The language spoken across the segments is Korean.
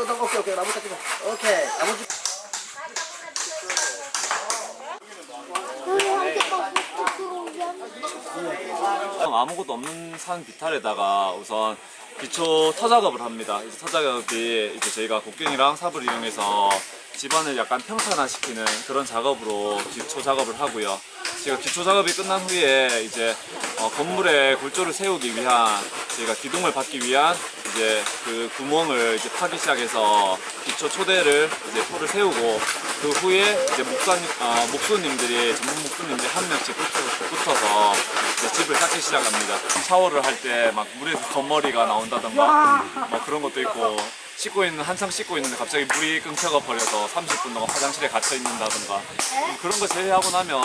오케이 나무 깎이자. 오케이 나무 주. 아무것도 없는 산 비탈에다가 우선 기초 터 작업을 합니다. 이제 터 작업이 이제 저희가 곡괭이랑 삽을 이용해서 집안을 약간 평탄화시키는 그런 작업으로 기초 작업을 하고요. 제가 기초 작업이 끝난 후에 이제 어, 건물에 골조를 세우기 위한 저희가 기둥을 받기 위한 이제 그 구멍을 이제 파기 시작해서 기초 초대를 이제 포를 세우고 그 후에 이제 목사 어, 목수님들이 전문 목수님들이 한 명씩 붙어, 붙어서 이제 집을 쌓기 시작합니다. 샤워를 할 때 막 물에서 겉머리가 나온다던가 뭐 그런 것도 있고 씻고 있는 한창 씻고 있는데 갑자기 물이 끊겨가 버려서 30분 동안 화장실에 갇혀 있는다던가 그런 거 제외하고 나면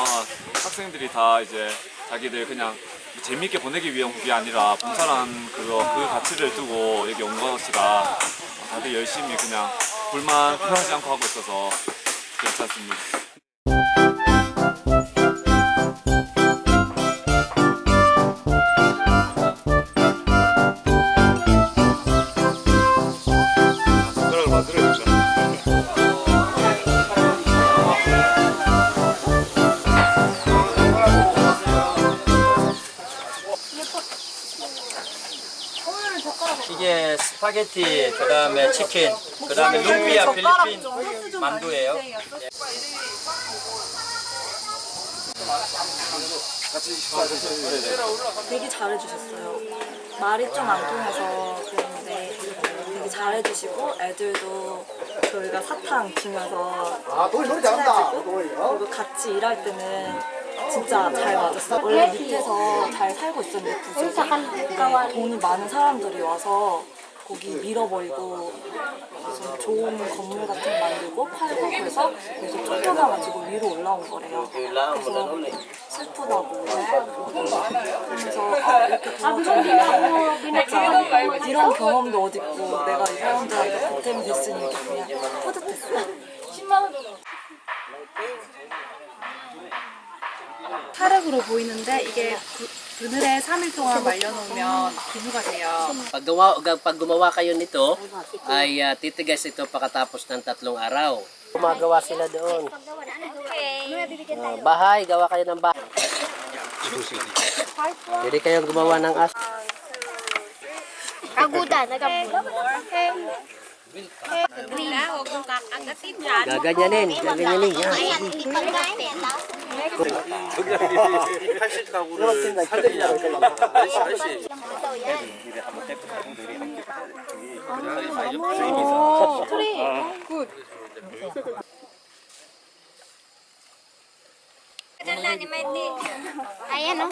학생들이 다 이제 자기들 그냥 재미있게 보내기 위한 게 아니라 봉사란 그거 그 가치를 두고 여기 온 것이라 다들 열심히 그냥 불만 표하지 않고 하고 있어서 괜찮습니다. 스파게티, 그 다음에 치킨, 그 다음에 루피아 필리핀 만두예요. 되게 잘해주셨어요. 말이 좀 안 통해서 그랬는데 되게 잘해주시고 애들도 저희가 사탕 주면서 아. 친해지고? 그리고 같이 일할 때는 진짜 잘 맞았어요. 원래 밑에서 잘 살고 있었는데 구석이 근데 돈이 많은 사람들이 와서 거기 밀어버리고 무슨 좋은 건물 같은 거 만들고 팔고 그래서 계속 쫓겨나 가지고 위로 올라온 거래요. 그래서 슬프다고. 그래서 아, 이렇게 도와주면 진짜 이런 경험도 어디 있고 내가 이 사람들한테 보탬이 됐으니 이렇게 그냥 뿌듯했어요. 사력으로 보이는데 이게 그- 그늘에 3일 동안 말려놓으면 비누가 돼요. Pag, gawa, pag gumawa kayo nito, ay ah, titigas ito pakatapos ng tatlong araw. Gumagawa sila doon. Ah, bahay, gawa kayo ng bahay. Pwede kayong gumawa ng as. Aguda, nag-more. Gaganyanin, gaganyanin. Yan. Ayan, hindi pa Natin. Ayan o.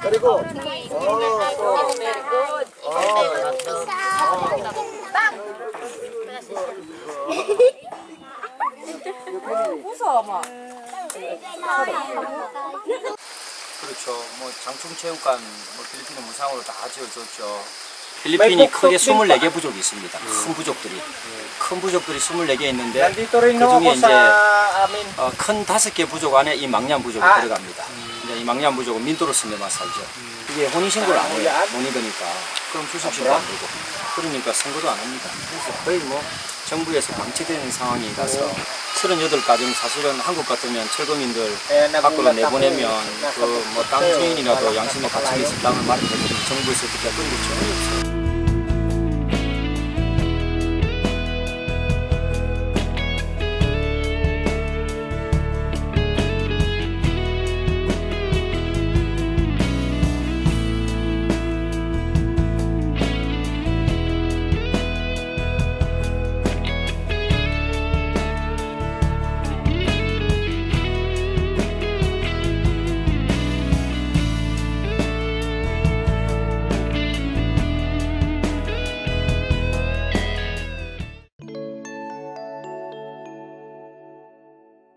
그리고 그렇죠. 뭐 장충체육관, 뭐 필리핀은 무상으로 다 지어줬죠. 필리핀이 크게 24개 부족이 있습니다. 큰 부족들이. 큰 부족들이 24개 있는데 nandito rin 그 no 중에 ako 이제. 어, 큰 다섯 개 부족 안에 이 망냥 부족이 아. 들어갑니다. 이제 이 망냥 부족은 민도로 쓰면만 살죠. 이게 혼인신고를 안 해요. 돈이 드니까. 그럼 주식신고 안 되고. 그러니까 선거도 안 합니다. 그래서 거의 뭐 정부에서 방치되는 상황이라서 38가정 사실은 한국 같으면 철거민들 밖으로 내보내면 그 뭐 땅 주인이라도 가책이 있을 땅을 마련해주는 정부에서 어떻게 할 건지 전혀 없어요.